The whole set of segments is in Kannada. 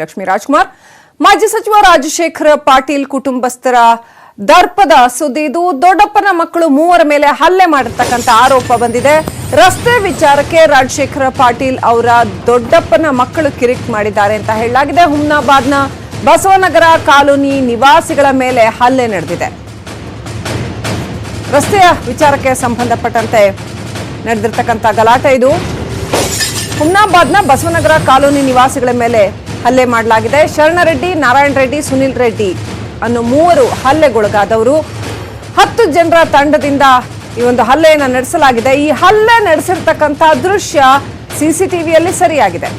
ಲಕ್ಷ್ಮೀ ರಾಜ್ಕುಮಾರ್. ಮಾಜಿ ಸಚಿವ ರಾಜಶೇಖರ ಪಾಟೀಲ್ ಕುಟುಂಬಸ್ಥರ ದರ್ಪದ ಸುದ್ದಿ ಇದು ದೊಡ್ಡಪ್ಪನ ಮಕ್ಕಳು ಮೂವರ ಮೇಲೆ ಹಲ್ಲೆ ಮಾಡಿರ್ತಕ್ಕಂಥ ಆರೋಪ ಬಂದಿದೆ. ರಸ್ತೆ ವಿಚಾರಕ್ಕೆ ರಾಜಶೇಖರ ಪಾಟೀಲ್ ಅವರ ದೊಡ್ಡಪ್ಪನ ಮಕ್ಕಳು ಕಿರಿಕ್ ಮಾಡಿದ್ದಾರೆ ಅಂತ ಹೇಳಲಾಗಿದೆ. ಹುಮ್ನಾಬಾದ್ನ ಬಸವನಗರ ಕಾಲೋನಿ ನಿವಾಸಿಗಳ ಮೇಲೆ ಹಲ್ಲೆ ನಡೆದಿದೆ. ರಸ್ತೆಯ ವಿಚಾರಕ್ಕೆ ಸಂಬಂಧಪಟ್ಟಂತೆ ನಡೆದಿರ್ತಕ್ಕಂಥ ಗಲಾಟೆ ಇದು. ಹುಮ್ನಾಬಾದ್ನ ಬಸವನಗರ ಕಾಲೋನಿ ನಿವಾಸಿಗಳ ಮೇಲೆ ಹಲ್ಲೆ ಮಾಡಲಾಗಿದೆ. ಶರಣರೆಡ್ಡಿ ನಾರಾಯಣ ರೆಡ್ಡಿ, ಸುನಿಲ್ ರೆಡ್ಡಿ ಅನ್ನೋ ಮೂವರು ಹಲ್ಲೆಗೊಳಗಾದವರು. ಹತ್ತು ಜನರ ತಂಡದಿಂದ ಈ ಒಂದು ಹಲ್ಲೆಯನ್ನು ನಡೆಸಲಾಗಿದೆ. ಈ ಹಲ್ಲೆ ನಡೆಸಿರ್ತಕ್ಕಂಥ ದೃಶ್ಯ ಸಿಸಿಟಿವಿಯಲ್ಲಿ ಸರಿಯಾಗಿದೆ.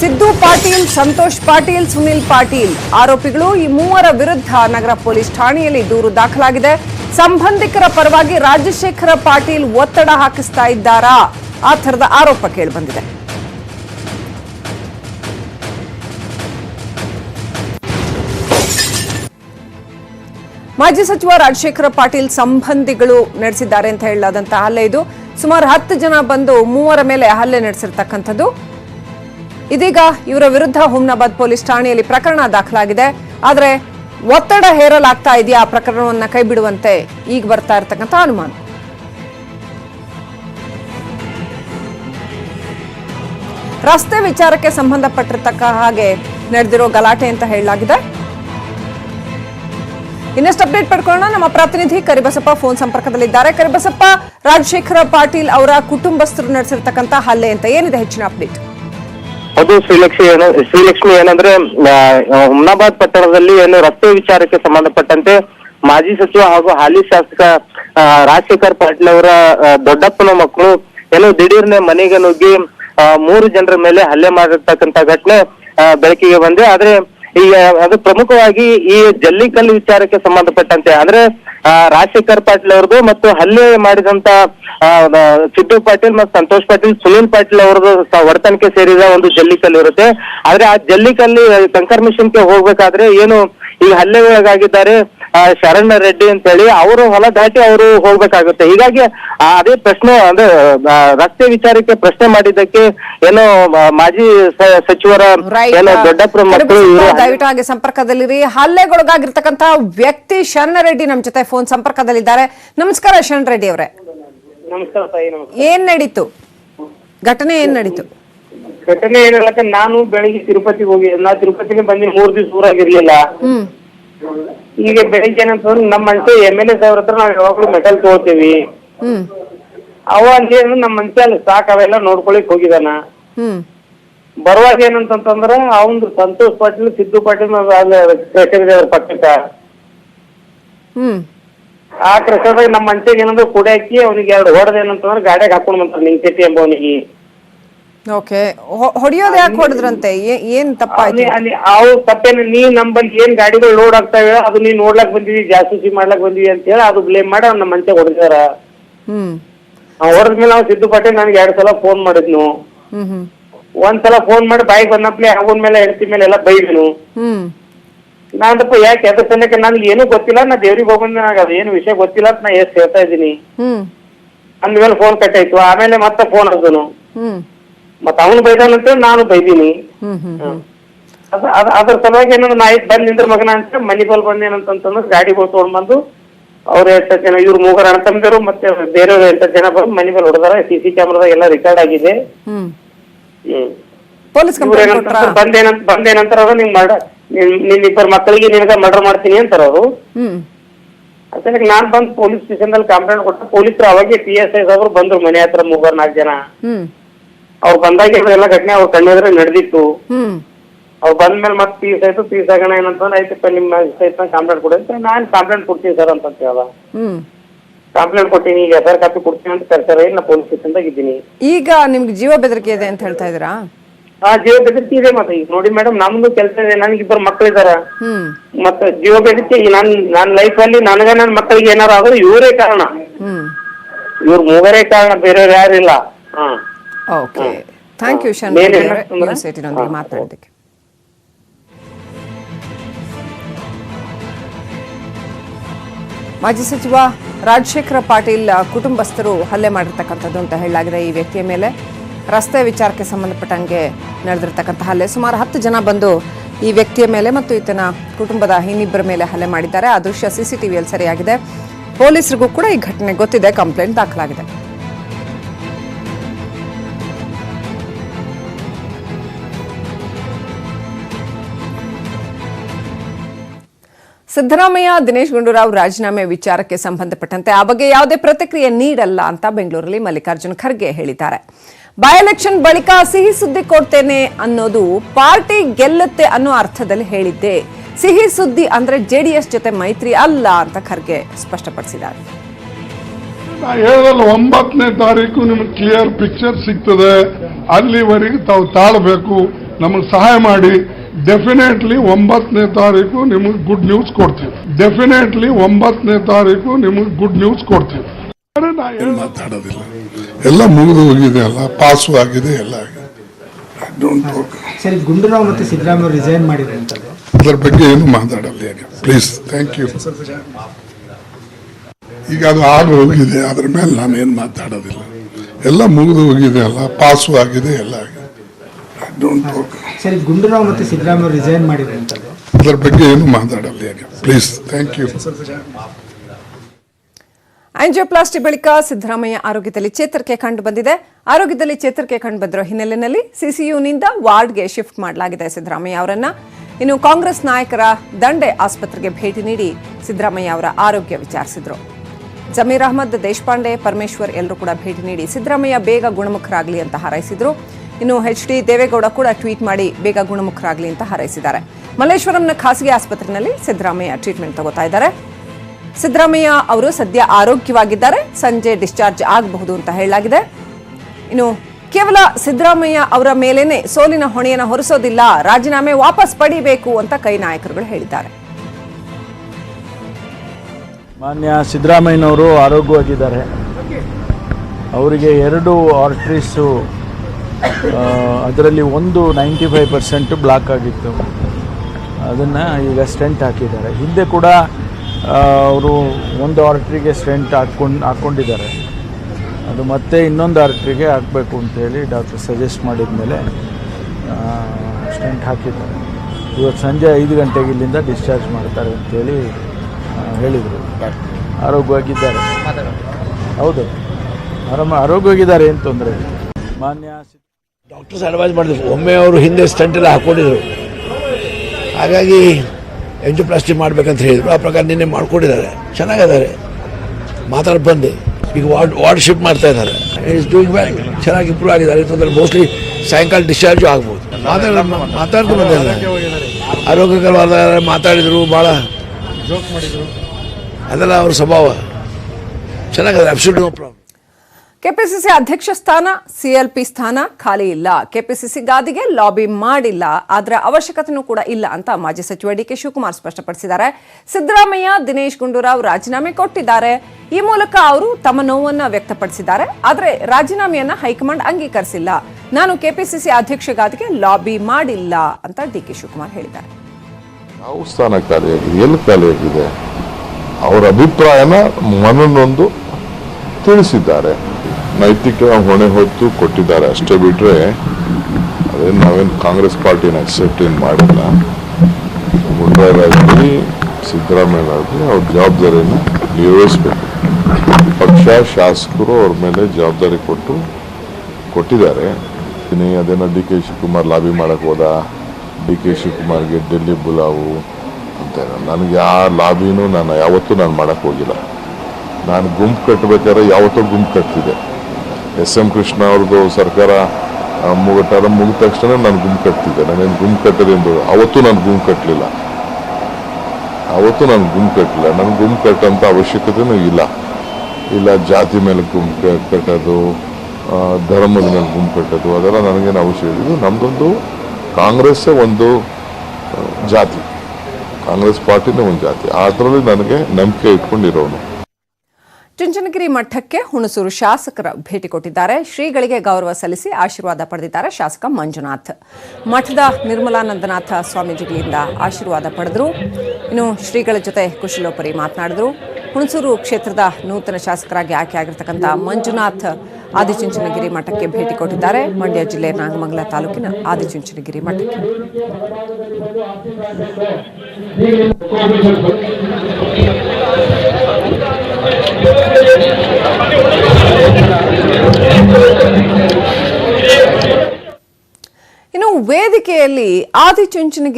ಸಿದ್ದು ಪಾಟೀಲ್, ಸಂತೋಷ್ ಪಾಟೀಲ್, ಸುನಿಲ್ ಪಾಟೀಲ್ ಆರೋಪಿಗಳು ಈ ಮೂವರ ವಿರುದ್ಧ ನಗರ ಪೊಲೀಸ್ ಠಾಣೆಯಲ್ಲಿ ದೂರು ದಾಖಲಾಗಿದೆ. ಸಂಬಂಧಿಕರ ಪರವಾಗಿ ರಾಜಶೇಖರ ಪಾಟೀಲ್ ಒತ್ತಡ ಹಾಕಿಸ್ತಾ ಇದ್ದಾರಾ? ಆ ಥರದ ಆರೋಪ ಕೇಳಿಬಂದಿದೆ ಮಾಜಿ ಸಚಿವ ರಾಜಶೇಖರ ಪಾಟೀಲ್ ಸಂಬಂಧಿಗಳು ನಡೆಸಿದ್ದಾರೆ ಅಂತ ಹೇಳಲಾದಂತಹ ಹಲ್ಲೆ ಇದು. ಸುಮಾರು ಹತ್ತು ಜನ ಬಂದು ಮೂವರ ಮೇಲೆ ಹಲ್ಲೆ ನಡೆಸಿರ್ತಕ್ಕಂಥದ್ದು. ಇದೀಗ ಇವರ ವಿರುದ್ಧ ಹುಮ್ನಾಬಾದ್ ಪೊಲೀಸ್ ಠಾಣೆಯಲ್ಲಿ ಪ್ರಕರಣ ದಾಖಲಾಗಿದೆ. ಆದರೆ ಒತ್ತಡ ಹೇರಲಾಗ್ತಾ ಇದೆಯಾ? ಆ ಪ್ರಕರಣವನ್ನ ಕೈಬಿಡುವಂತೆ ಈಗ ಬರ್ತಾ ಇರತಕ್ಕಂಥ ಅನುಮಾನ. ರಸ್ತೆ ವಿಚಾರಕ್ಕೆ ಸಂಬಂಧಪಟ್ಟಿರ್ತಕ್ಕ ಹಾಗೆ ನಡೆದಿರೋ ಗಲಾಟೆ ಅಂತ ಹೇಳಲಾಗಿದೆ. ಇನ್ನಷ್ಟು ಅಪ್ಡೇಟ್ ಪಡ್ಕೊಳ್ಳೋಣ. ನಮ್ಮ ಪ್ರತಿನಿಧಿ ಕರಿಬಸಪ್ಪ ಫೋನ್ ಸಂಪರ್ಕದಲ್ಲಿದ್ದಾರೆ. ಕರಿಬಸಪ್ಪ, ರಾಜಶೇಖರ ಪಾಟೀಲ್ ಅವರ ಕುಟುಂಬಸ್ಥರು ನಡೆಸಿರ್ತಕ್ಕಂತಹ ಹಲ್ಲೆ ಅಂತ ಏನಿದೆ ಹೆಚ್ಚಿನ ಅಪ್ಡೇಟ್ ಅದು ಶ್ರೀಲಕ್ಷ್ಮಿ ಏನ, ಶ್ರೀಲಕ್ಷ್ಮಿ ಏನಂದ್ರೆ ಹುಮ್ನಾಬಾದ್ ಪಟ್ಟಣದಲ್ಲಿ ಏನು ರಸ್ತೆ ವಿಚಾರಕ್ಕೆ ಸಂಬಂಧಪಟ್ಟಂತೆ ಮಾಜಿ ಸಚಿವ ಹಾಗೂ ಹಾಲಿ ಶಾಸಕ ರಾಜಶೇಖರ್ ಪಾಟೀಲ್ ಅವರ ದೊಡ್ಡಪ್ಪನ ಮಕ್ಕಳು ಏನು ದಿಢೀರ್ನೆ ಮನೆಗೆ ನುಗ್ಗಿ ಮೂರು ಜನರ ಮೇಲೆ ಹಲ್ಲೆ ಮಾಡಿರ್ತಕ್ಕಂತ ಘಟನೆ ಬೆಳಕಿಗೆ ಬಂದೆ ಆದ್ರೆ ಈಗ ಅದು ಪ್ರಮುಖವಾಗಿ ಈ ಜಲ್ಲಿಕಲ್ಲು ವಿಚಾರಕ್ಕೆ ಸಂಬಂಧಪಟ್ಟಂತೆ, ಅಂದ್ರೆ ರಾಜಶೇಖರ್ ಪಾಟೀಲ್ ಅವ್ರದ್ದು ಮತ್ತು ಹಲ್ಲೆ ಮಾಡಿದಂತ ಸಿದ್ದು ಪಾಟೀಲ್ ಮತ್ತು ಸಂತೋಷ್ ಪಾಟೀಲ್, ಸುನೀಲ್ ಪಾಟೀಲ್ ಅವ್ರದ್ದು ಒಡತನಕ್ಕೆ ಸೇರಿದ ಒಂದು ಜಲ್ಲಿಕಲ್ಲು ಇರುತ್ತೆ. ಆದ್ರೆ ಆ ಜಲ್ಲಿಕಲ್ಲಿ ಕಂಕರ್ ಮಿಷನ್ಗೆ ಹೋಗ್ಬೇಕಾದ್ರೆ ಏನು ಈ ಹಲ್ಲೆಗೊಳಗಾಗಿದ್ದಾರೆ ಒಳಗಾಗಿದ್ದಾರೆ ಶರಣ ರೆಡ್ಡಿ ಅಂತ ಹೇಳಿ ಅವರು ಹೊಲ ದಾಟಿ ಅವರು ಹೋಗ್ಬೇಕಾಗುತ್ತೆ. ಹೀಗಾಗಿ ಅದೇ ಪ್ರಶ್ನೆ ಅಂದ್ರೆ ರಸ್ತೆ ವಿಚಾರಕ್ಕೆ ಪ್ರಶ್ನೆ ಮಾಡಿದ್ದಕ್ಕೆ ಏನೋ ಮಾಜಿ ಸಚಿವರ ಏನೋ ದೊಡ್ಡಪ್ಪರ ಮಕ್ಕಳು ಇವರು ದಯವಿಟ್ಟು ಹಾಗೆ ಸಂಪರ್ಕದಲ್ಲಿರಿ. ಹಲ್ಲೆಗೊಳಗಾಗಿರ್ತಕ್ಕಂತಹ ವ್ಯಕ್ತಿ ಶರಣ ರೆಡ್ಡಿ ನಮ್ಮ ಜೊತೆ ಫೋನ್ ಸಂಪರ್ಕದಲ್ಲಿದ್ದಾರೆ. ನಮಸ್ಕಾರ ಶರಣ ರೆಡ್ಡಿ ಅವರೇ. ಏನ್ ನಡೀತು? ಘಟನೆ ಏನ್ ನಡೀತು? ಘಟನೆ ಏನಿಲ್ಲ ನಾನು ಬೆಳಿಗ್ಗೆ ತಿರುಪತಿ ಹೋಗಿ ನಾ ತಿರುಪತಿಗೆ ಬಂದಿ ಮೂರ್ ದಿವಸ ಊರಾಗಿರ್ಲಿಲ್ಲ ಹ್ಮ್. ಈಗ ಬೆಳಿಗ್ಗೆ ಏನಂತಂದ್ರೆ ನಮ್ಮ ಮನ್ಸೆ ಎಂ ಎಲ್ ಎ ಸಾಹೇಬ್ರ ಹತ್ರ ನಾವ್ ಯಾವಾಗ್ಲೂ ಮೆಟಲ್ ತಗೋತೀವಿ. ಹ್ಮ್. ಅವ ಅಂತ ಹೇಳಿ ನಮ್ಮ ಮನುಷ್ಯ ಅಲ್ಲಿ ಸಾಕ್ ಅವೆಲ್ಲ ನೋಡ್ಕೊಳಿಕ್ ಹೋಗಿದಾನ. ಹ್ಮ್. ಬರುವಾಗ ಏನಂತಂತಂದ್ರ ಅವಂದು ಸಂತೋಷ್ ಪಾಟೀಲ್ ಸಿದ್ದು ಪಾಟೀಲ್ ಕೃಷ್ಣದೇವರ ಪಕ್ಕಕ್ಕ. ಹ್ಮ್. ಆ ಕೃಷ್ಣದಾಗ ನಮ್ಮ ಮನ್ಸಿಗೆ ಏನಂದ್ರೆ ಕುಡಿಯಾಕಿ ಅವ್ನಿಗೆ ಎರಡು ಹೊಡೆದ ಏನಂತಂದ್ರೆ ಗಾಡಿಯಾಗ ಹಾಕೊಂಡ್ ಬಂತಾರ ಸಿಟಿ ಎಂಬವನಿಗೆ. ಓಕೆ ಹೊಡಿಯೋದು ಯಾಕೆ ಹೊಡೆದ್ರಂತೆ? ಏನ್ ತಪ್ಪಾಯ್ತು? ಅಲ್ಲಿ ಅವು ತಪ್ಪೇನು ನೀ ನಂಬಲ್ಲಿ ಏನ್ ಗಾಡಿಗಳು ಲೋಡ್ ಆಗ್ತಾವೆ ಅದು ನೀ ನೋಡ್ಲಕ್ ಬಂದಿವಿ ಜಾಸೂಸಿ ಮಾಡ್ಲಕ್ ಬಂದಿವಿ ಅಂತ ಹೇಳಿ ಅದು ಬ್ಲೇಮ್ ಮಾಡಿ ಅವ್ನ ಮಂಚ ಹೊಡೆದಾರ ಹ್ಮ್. ಅವ್ನು ಹೊಡೆದ್ಮೇಲೆ ಅವ್ನು ಸಿದ್ದು ಪಟ್ಟೆ ನನಗೆ ಎರಡ್ ಸಲ ಫೋನ್ ಮಾಡಿದ್ನು. ಹ್ಮ್ ಹ್ಮ್. ಒಂದ್ ಸಲ ಫೋನ್ ಮಾಡಿ ಬಾಯಿಗೆ ಬಂದಪ್ಲೆ ಅವನ ಮೇಲೆ ಹೆಂಡತಿ ಮೇಲೆ ಎಲ್ಲ ಬೈದನು. ಹ್ಮ್. ನಾನಪ್ಪ ಯಾಕೆ ಎದ್ರ ತನಕ ನನ್ಗೆ ಏನು ಗೊತ್ತಿಲ್ಲ ನಾ ದೇವ್ರಿಗೆ ಹೋಗ್ಬಂದ ನನಗೆ ಅದು ಏನು ವಿಷಯ ಗೊತ್ತಿಲ್ಲ ಅಂತ ನಾ ಎಷ್ಟು ಹೇಳ್ತಾ ಇದ್ದೀನಿ. ಹ್ಮ್. ಅಂದ್ಮೇಲೆ ಫೋನ್ ಕಟ್ ಆಯ್ತು. ಆಮೇಲೆ ಮತ್ತೆ ಫೋನ್ ಹ್ಮ್. ಮತ್ತೆ ಅವನು ಬೈದಾನಂತೇಳಿ ನಾನು ಬೈದೀನಿ. ಅದ ಅದ- ಅದ್ರ ಸಲುವಾಗಿ ಏನಂದ್ರೆ ನಾ ಇದ್ ಬಂದ್ ನಿಂದ್ರ ಮಗನ ಅಂತ ಮನಿ ಬಲ್ ಬಂದೇನಂತಂದ್ರೆ ಗಾಡಿಗಳು ತೊಗೊಂಡ್ ಬಂದು ಅವ್ರ ಎಂಟ ಜನ ಇವ್ರು ಮೂಗರ ತಂದಿರು ಮತ್ತೆ ಬೇರೆಯವ್ರ ಎಂಟ ಜನ ಬಂದು ಮನಿ ಬಲ್ ಹೊಡೆದಾರ ಸಿ ಸಿ ಕ್ಯಾಮ್ರಾದಾಗ ಎಲ್ಲ ರೆಕಾರ್ಡ್ ಆಗಿದೆ. ಬಂದೇನಂತ ಬಂದೇನಂತಾರ ಅವ್ರು ನಿಂಗ್ ಮಾಡ ನಿನ್ ಇಬ್ಬರು ಮಕ್ಕಳಿಗೆ ನಿನಗ ಮರ್ಡರ್ ಮಾಡ್ತೀನಿ ಅಂತಾರ ಅವರು. ಅದಕ್ಕೆ ನಾನ್ ಬಂದ್ ಪೊಲೀಸ್ ಸ್ಟೇಷನ್ ದಲ್ಲಿ ಕಂಪ್ಲೇಂಟ್ ಕೊಟ್ಟು ಪೊಲೀಸರು ಅವಾಗೆ ಪಿ ಎಸ್ ಐ ಅವರು ಬಂದ್ರು ಮನೆ ಹತ್ರ ಮೂಗರ್ ನಾಲ್ಕು ಜನ. ಅವ್ರು ಬಂದಾಗ ಎಲ್ಲ ಘಟನೆ ಅವ್ರ ಕಣ್ಣೆದ್ರೆ ನಡೆದಿತ್ತು. ಹ್ಮ್. ಅವ್ರು ಬಂದ್ಮೇಲೆ ಮತ್ತೆ ಪೀಸ್ ಆಯ್ತು ಪೀಸ್ ಆಗೋಣ ಏನಂತಂದ್ರೆ ಆಯ್ತಪ್ಪ ನಿಮ್ಮ ಸಹಿತ ಕಂಪ್ಲೇಂಟ್ ಕೊಡಿ ಅಂತ ನಾನು ಕಂಪ್ಲೇಂಟ್ ಕೊಡ್ತೀನಿ ಸರ್ ಅಂತ ಹೇಳ್ದ. ಹ್ಮ್. ಕಂಪ್ಲೇಂಟ್ ಕೊಟ್ಟಿನಿ ಈಗ ಎಫ್ ಕಾಪಿ ಕೊಡ್ತೀನಿ ಅಂತ ಕರ್ತಾರೆ ಇಲ್ಲ ಪೊಲೀಸ್ ಸ್ಟೇಷನ್ದಾಗ ಇದ್ದೀನಿ. ಈಗ ನಿಮ್ಗೆ ಜೀವ ಬೆದರಿಕೆ ಇದೆ ಅಂತ ಹೇಳ್ತಾ ಇದ್ದೀರಾ? ಆ ಜೀವ ಬೆದರಿಕೆ ಇದೆ ಮತ್ತೆ ಈಗ ನೋಡಿ ಮೇಡಮ್ ನಮ್ದು ಕೆಲಸ ಇದೆ ನನಗೆ ಇಬ್ಬರು ಮಕ್ಕಳಿದಾರ ಹ್ಮ್. ಮತ್ತೆ ಜೀವ ಬೆದರಿಕೆ ನನ್ನ ನನ್ ನನ್ನ ಲೈಫಲ್ಲಿ ನನಗ ನನ್ನ ಮಕ್ಕಳಿಗೆ ಏನಾರು ಆದ್ರೆ ಇವರೇ ಕಾರಣ. ಹ್ಮ್. ಇವ್ರ ಮೂವರೇ ಕಾರಣ ಬೇರೆಯವ್ರು ಯಾರಿಲ್ಲ ಹಾ ಓಕೆ. ಥ್ಯಾಂಕ್ ಯು ನ್ಯೂಸ್ ಏಟಿನೊಂದಿಗೆ ಮಾತನಾಡೋದಕ್ಕೆ ಮಾಜಿ ಸಚಿವ ರಾಜಶೇಖರ ಪಾಟೀಲ್ ಕುಟುಂಬಸ್ಥರು ಹಲ್ಲೆ ಮಾಡಿರ್ತಕ್ಕಂಥದ್ದು ಅಂತ ಹೇಳಲಾಗಿದೆ. ಈ ವ್ಯಕ್ತಿಯ ಮೇಲೆ ರಸ್ತೆ ವಿಚಾರಕ್ಕೆ ಸಂಬಂಧಪಟ್ಟಂಗೆ ನಡೆದಿರ್ತಕ್ಕಂಥ ಹಲ್ಲೆ. ಸುಮಾರು ಹತ್ತು ಜನ ಬಂದು ಈ ವ್ಯಕ್ತಿಯ ಮೇಲೆ ಮತ್ತು ಈತನ ಕುಟುಂಬದ ಇನ್ನಿಬ್ಬರ ಮೇಲೆ ಹಲ್ಲೆ ಮಾಡಿದ್ದಾರೆ. ಆ ದೃಶ್ಯ ಸಿಸಿಟಿವಿಯಲ್ಲಿ ಸರಿಯಾಗಿದೆ. ಪೊಲೀಸರಿಗೂ ಕೂಡ ಈ ಘಟನೆ ಗೊತ್ತಿದೆ. ಕಂಪ್ಲೇಂಟ್ ದಾಖಲಾಗಿದೆ. ಸಿದ್ದರಾಮಯ್ಯ, ದಿನೇಶ್ ಗುಂಡೂರಾವ್ ರಾಜೀನಾಮೆ ವಿಚಾರಕ್ಕೆ ಸಂಬಂಧಪಟ್ಟಂತೆ ಆ ಬಗ್ಗೆ ಯಾವುದೇ ಪ್ರತಿಕ್ರಿಯೆ ನೀಡಲ್ಲ ಅಂತ ಬೆಂಗಳೂರಲ್ಲಿ ಮಲ್ಲಿಕಾರ್ಜುನ್ ಖರ್ಗೆ ಹೇಳಿದ್ದಾರೆ. ಬೈ ಎಲೆಕ್ಷನ್ ಬಳಿಕ ಸಿಹಿ ಸುದ್ದಿ ಕೊಡ್ತೇನೆ ಅನ್ನೋದು ಪಾರ್ಟಿ ಗೆಲ್ಲುತ್ತೆ ಅನ್ನೋ ಅರ್ಥದಲ್ಲಿ ಹೇಳಿದ್ದೆ. ಸಿಹಿ ಸುದ್ದಿ ಅಂದ್ರೆ ಜೆಡಿಎಸ್ ಜೊತೆ ಮೈತ್ರಿ ಅಲ್ಲ ಅಂತ ಖರ್ಗೆ ಸ್ಪಷ್ಟಪಡಿಸಿದ್ದಾರೆ. ಒಂಬತ್ತನೇ ತಾರೀಕು ನಿಮಗೆ ಕ್ಲಿಯರ್ ಪಿಕ್ಚರ್ ಸಿಗ್ತದೆ. ಅಲ್ಲಿವರೆಗೆ ತಾವು ತಾಳ್ಬೇಕು. ನಮಗೆ ಸಹಾಯ ಮಾಡಿ. ಡೆಫಿನೆಟ್ಲಿ ಒಂಬತ್ತನೇ ತಾರೀಕು ನಿಮಗೆ ಗುಡ್ ನ್ಯೂಸ್ ಕೊಡ್ತೀವಿ. ಡೆಫಿನೆಟ್ಲಿ ಒಂಬತ್ತನೇ ತಾರೀಕು ನಿಮಗೆ ಗುಡ್ ನ್ಯೂಸ್ ಕೊಡ್ತೀವಿ. ಅರೆ ನಾ ಏನ್ ಮಾತಾಡೋದಿಲ್ಲ. ಎಲ್ಲ ಮುಗಿದು ಹೋಗಿದೆ ಅಲ್ಲ ಪಾಸು ಆಗಿದೆ ಎಲ್ಲ ಆಗಿದೆ. ಸರಿ ಗುಂಡೂರಾವ್ ಮತ್ತು ಸಿದ್ದರಾಮಯ್ಯ ರಿಸೈನ್ ಮಾಡಿರುವಂಥದ್ದು ಅದ್ರ ಬಗ್ಗೆ ಏನು ಮಾತಾಡಲ್ಲ ಈಗ. ಪ್ಲೀಸ್ ಥ್ಯಾಂಕ್ ಯು ಈಗ ಅದು ಆಗಿ ಹೋಗಿದೆ ಅದ್ರ ಮೇಲೆ ನಾನು ಏನು ಮಾತಾಡೋದಿಲ್ಲ. ಎಲ್ಲ ಮುಗಿದು ಹೋಗಿದೆ ಅಲ್ಲ ಪಾಸು ಆಗಿದೆ ಎಲ್ಲ ಆಗಿದೆ. ಡೋಂಟ್ ಸರಿ ಗುಂಡೂರಾವ್ ಮತ್ತು ಸಿದ್ದರಾಮಯ್ಯ ರಿಸೈನ್ ಮಾಡಿರುವಂಥದ್ದು. ಅದರ ಬಗ್ಗೆ ಏನು ಮಾತಾಡಲ್ಲ ಈಗ ಪ್ಲೀಸ್ ಥ್ಯಾಂಕ್ ಯು ಆಂಜಿಯೋಪ್ಲಾಸ್ಟಿ ಬಳಿಕ ಸಿದ್ದರಾಮಯ್ಯ ಆರೋಗ್ಯದಲ್ಲಿ ಚೇತರಿಕೆ ಕಂಡು ಬಂದಿದೆ. ಆರೋಗ್ಯದಲ್ಲಿ ಚೇತರಿಕೆ ಕಂಡು ಬಂದಿರೋ ಹಿನ್ನೆಲೆಯಲ್ಲಿ ಸಿಸಿಯುನಿಂದ ವಾರ್ಡ್ಗೆ ಶಿಫ್ಟ್ ಮಾಡಲಾಗಿದೆ ಸಿದ್ದರಾಮಯ್ಯ ಅವರನ್ನ. ಇನ್ನು ಕಾಂಗ್ರೆಸ್ ನಾಯಕರ ದಂಡೆ ಆಸ್ಪತ್ರೆಗೆ ಭೇಟಿ ನೀಡಿ ಸಿದ್ದರಾಮಯ್ಯ ಅವರ ಆರೋಗ್ಯ ವಿಚಾರಿಸಿದರು. ಜಮೀರ್ ಅಹಮದ್ ದೇಶಪಾಂಡೆ ಪರಮೇಶ್ವರ್ ಎಲ್ಲರೂ ಕೂಡ ಭೇಟಿ ನೀಡಿ ಸಿದ್ದರಾಮಯ್ಯ ಬೇಗ ಗುಣಮುಖರಾಗಲಿ ಅಂತ ಹಾರೈಸಿದ್ರು. ಇನ್ನು ಎಚ್ ಡಿ ದೇವೇಗೌಡ ಕೂಡ ಟ್ವೀಟ್ ಮಾಡಿ ಬೇಗ ಗುಣಮುಖರಾಗಲಿ ಅಂತ ಹಾರೈಸಿದ್ದಾರೆ. ಮಲ್ಲೇಶ್ವರಂನ ಖಾಸಗಿ ಆಸ್ಪತ್ರೆಯಲ್ಲಿ ಸಿದ್ದರಾಮಯ್ಯ ಟ್ರೀಟ್ಮೆಂಟ್ ತಗೋತಾ ಇದ್ದಾರೆ. ಸಿದ್ದರಾಮಯ್ಯ ಅವರು ಸದ್ಯ ಆರೋಗ್ಯವಾಗಿದ್ದಾರೆ, ಸಂಜೆ ಡಿಸ್ಚಾರ್ಜ್ ಆಗಬಹುದು ಅಂತ ಹೇಳಲಾಗಿದೆ. ಇನ್ನು ಕೇವಲ ಸಿದ್ದರಾಮಯ್ಯ ಅವರ ಮೇಲೇನೆ ಸೋಲಿನ ಹೊಣೆಯನ್ನು ಹೊರಿಸೋದಿಲ್ಲ, ರಾಜೀನಾಮೆ ವಾಪಸ್ ಪಡಿಬೇಕು ಅಂತ ಕೈ ನಾಯಕರುಗಳು ಹೇಳಿದ್ದಾರೆ. ಮಾನ್ಯ ಸಿದ್ದರಾಮಯ್ಯನವರು ಆರೋಗ್ಯವಾಗಿದ್ದಾರೆ. ಅವರಿಗೆ ಎರಡು ಆರ್ಟ್ರೀಸು ಅದರಲ್ಲಿ ಒಂದು ನೈಂಟಿ ಫೈವ್ ಪರ್ಸೆಂಟು ಬ್ಲಾಕ್ ಆಗಿತ್ತು. ಅದನ್ನು ಈಗ ಸ್ಟೆಂಟ್ ಹಾಕಿದ್ದಾರೆ. ಹಿಂದೆ ಕೂಡ ಅವರು ಒಂದು ಆರ್ಟ್ರಿಗೆ ಸ್ಟೆಂಟ್ ಹಾಕ್ಕೊಂಡು ಹಾಕ್ಕೊಂಡಿದ್ದಾರೆ. ಅದು ಮತ್ತೆ ಇನ್ನೊಂದು ಆರ್ಟ್ರಿಗೆ ಹಾಕಬೇಕು ಅಂತೇಳಿ ಡಾಕ್ಟರ್ ಸಜೆಸ್ಟ್ ಮಾಡಿದ ಮೇಲೆ ಸ್ಟೆಂಟ್ ಹಾಕಿದ್ದಾರೆ. ಇವತ್ತು ಸಂಜೆ ಐದು ಗಂಟೆಗೆ ಇಲ್ಲಿಂದ ಡಿಸ್ಚಾರ್ಜ್ ಮಾಡ್ತಾರೆ ಅಂತೇಳಿ ಹೇಳಿದರು. ಆರೋಗ್ಯವಾಗಿದ್ದಾರೆ. ಹೌದು. ಆರಾಮ ಆರೋಗ್ಯವಾಗಿದ್ದಾರೆ ಏನು ತೊಂದರೆ ಇಲ್ಲ. ಮಾನ್ಯ ಡಾಕ್ಟರ್ಸ್ ಅಡ್ವೈಸ್ ಮಾಡಿದ್ರು. ಒಮ್ಮೆ ಅವರು ಹಿಂದೆ ಸ್ಟಂಟ್ ಎಲ್ಲ ಹಾಕ್ಕೊಂಡಿದ್ರು ಹಾಗಾಗಿ ಎಂಜೋಪ್ಲಾಸ್ಟಿ ಮಾಡ್ಬೇಕಂತ ಹೇಳಿದ್ರು. ಆ ಪ್ರಕಾರ ನಿನ್ನೆ ಮಾಡ್ಕೊಂಡಿದ್ದಾರೆ. ಚೆನ್ನಾಗಿದ್ದಾರೆ. ಮಾತಾಡಿ ಬಂದೆ. ಈಗ ವಾರ್ಡ್ ವಾರ್ಡ್ ಶಿಫ್ಟ್ ಮಾಡ್ತಾ ಇದ್ದಾರೆ. ಇಟ್ಸ್ ಡೂಯಿಂಗ್ ವೆಲ್ ಚೆನ್ನಾಗಿ ಇಂಪ್ರೂವ್ ಆಗಿದ್ದಾರೆ. ಅಂತಂದ್ರೆ ಮೋಸ್ಟ್ಲಿ ಸಾಯಂಕಾಲ ಡಿಸ್ಚಾರ್ಜು ಆಗ್ಬೋದು. ಮಾತಾಡ ಮಾತಾಡ್ತು ಬಂದಿಲ್ಲ ಆರೋಗ್ಯಕರವಾದ ಮಾತಾಡಿದರು. ಭಾಳ ಅದೆಲ್ಲ ಅವ್ರ ಸ್ವಭಾವ. ಚೆನ್ನಾಗಿದೆ. ಅಬ್ಸಲ್ಯೂಟ್ ನೋ ಪ್ರಾಬ್ಲಮ್ ಕೆಪಿಸಿಸಿ ಅಧ್ಯಕ್ಷ ಸ್ಥಾನ, ಸಿಎಲ್ಪಿ ಸ್ಥಾನ ಖಾಲಿ ಇಲ್ಲ. ಕೆಪಿಸಿಸಿ ಗಾದಿಗೆ ಲಾಬಿ ಮಾಡಿಲ್ಲ. ಅದರ ಅವಶ್ಯಕತೆಯೂ ಕೂಡ ಇಲ್ಲ ಅಂತ ಮಾಜಿ ಸಚಿವ ಡಿಕೆ ಶಿವಕುಮಾರ್ ಸ್ಪಷ್ಟಪಡಿಸಿದ್ದಾರೆ. ಸಿದ್ದರಾಮಯ್ಯ, ದಿನೇಶ್ ಗುಂಡೂರಾವ್ ರಾಜೀನಾಮೆ ಕೊಟ್ಟಿದ್ದಾರೆ. ಈ ಮೂಲಕ ಅವರು ತಮ್ಮ ನೋವನ್ನು ವ್ಯಕ್ತಪಡಿಸಿದ್ದಾರೆ. ಆದರೆ ರಾಜೀನಾಮೆಯನ್ನು ಹೈಕಮಾಂಡ್ ಅಂಗೀಕರಿಸಿಲ್ಲ. ನಾನು ಕೆಪಿಸಿಸಿ ಅಧ್ಯಕ್ಷ ಗಾದಿಗೆ ಲಾಬಿ ಮಾಡಿಲ್ಲ ಅಂತ ಡಿಕೆ ಶಿವಕುಮಾರ್ ಹೇಳಿದ್ದಾರೆ. ಅವರ ಅಭಿಪ್ರಾಯನ ಮನನೊಂದು ತಿಳಿಸಿದ್ದಾರೆ. ನೈತಿಕ ಹೊಣೆ ಹೊತ್ತು ಕೊಟ್ಟಿದ್ದಾರೆ. ಅಷ್ಟೇ ಬಿಟ್ಟರೆ ಅದೇನು ನಾವೇನು ಕಾಂಗ್ರೆಸ್ ಪಾರ್ಟಿನ ಅಕ್ಸೆಪ್ಟ್ ಏನು ಮಾಡಿಲ್ಲ. ಗುಂಡರಾಗಲಿ ಸಿದ್ದರಾಮಯ್ಯರಾಗಲಿ ಅವ್ರ ಜವಾಬ್ದಾರಿಯನ್ನು ನಿರ್ವಹಿಸಬೇಕು. ಪಕ್ಷ, ಶಾಸಕರು ಅವ್ರ ಮೇಲೆ ಜವಾಬ್ದಾರಿ ಕೊಟ್ಟು ಕೊಟ್ಟಿದ್ದಾರೆ. ಇನ್ನು ಅದೇನೋ ಡಿ ಕೆ ಶಿವಕುಮಾರ್ ಲಾಬಿ ಮಾಡೋಕ್ಕೆ ಹೋದ, ಡಿ ಕೆ ಶಿವಕುಮಾರ್ಗೆ ಡೆಲ್ಲಿ ಬುಲಾವು ಅಂತ ನನಗೆ ಆ ಲಾಬಿನೂ ನಾನು ಯಾವತ್ತೂ ನಾನು ಮಾಡೋಕ್ಕೋಗಿಲ್ಲ ನಾನು ಗುಂಪು ಕಟ್ಟಬೇಕಾದ್ರೆ ಯಾವತ್ತೋ ಗುಂಪು ಕಟ್ತಿದ್ದೆ. ಎಸ್ ಎಂ ಕೃಷ್ಣ ಅವ್ರದ್ದು ಸರ್ಕಾರ ಮುಗಿತಾರ ಮುಗಿದ ತಕ್ಷಣ ನಾನು ಗುಂಪು ಕಟ್ತಿದ್ದೆ. ನಾನೇನು ಗುಂಪು ಕಟ್ಟೋದೆಂದು ಅವತ್ತು ನಾನು ಗುಂಪು ಕಟ್ಟಲಿಲ್ಲ ಅವತ್ತು ನಾನು ಗುಂಪು ಕಟ್ಟಲಿಲ್ಲ ನನಗೆ ಗುಂಪು ಕಟ್ಟೋಂಥ ಅವಶ್ಯಕತೆನೂ ಇಲ್ಲ. ಇಲ್ಲ, ಜಾತಿ ಮೇಲೆ ಗುಂಪು ಕಟ್ಟೋದು ಧರ್ಮದ ಮೇಲೆ ಗುಂಪು ಕಟ್ಟೋದು, ಅದೆಲ್ಲ ನನಗೇನು ಅವಶ್ಯ ಇದು ನಮ್ಮದೊಂದು ಕಾಂಗ್ರೆಸ್ಸೇ ಒಂದು ಜಾತಿ. ಕಾಂಗ್ರೆಸ್ ಪಾರ್ಟಿನೇ ಒಂದು ಜಾತಿ. ಅದರಲ್ಲಿ ನನಗೆ ನಂಬಿಕೆ ಇಟ್ಕೊಂಡಿರೋನು. ಚುಂಚನಗಿರಿ ಮಠಕ್ಕೆ ಹುಣಸೂರು ಶಾಸಕರ ಭೇಟಿ ಕೊಟ್ಟಿದ್ದಾರೆ. ಶ್ರೀಗಳಿಗೆ ಗೌರವ ಸಲ್ಲಿಸಿ ಆಶೀರ್ವಾದ ಪಡೆದಿದ್ದಾರೆ ಶಾಸಕ ಮಂಜುನಾಥ್. ಮಠದ ನಿರ್ಮಲಾನಂದನಾಥ ಸ್ವಾಮೀಜಿಗಳಿಂದ ಆಶೀರ್ವಾದ ಪಡೆದರು. ಇನ್ನು ಶ್ರೀಗಳ ಜೊತೆ ಕುಶಲೋಪರಿ ಮಾತನಾಡಿದರು. ಹುಣಸೂರು ಕ್ಷೇತ್ರದ ನೂತನ ಶಾಸಕರಾಗಿ ಆಯ್ಕೆಯಾಗಿರ್ತಕ್ಕಂಥ ಮಂಜುನಾಥ್ ಆದಿಚುಂಚನಗಿರಿ ಮಠಕ್ಕೆ ಭೇಟಿ ಕೊಟ್ಟಿದ್ದಾರೆ. ಮಂಡ್ಯ ಜಿಲ್ಲೆ ನಾಗಮಂಗಲ ತಾಲೂಕಿನ ಆದಿಚುಂಚನಗಿರಿ ಮಠಕ್ಕೆ. ಇನ್ನು ವೇದಿಕೆಯಲ್ಲಿ ಆದಿಚುಂಚನಗಿರಿ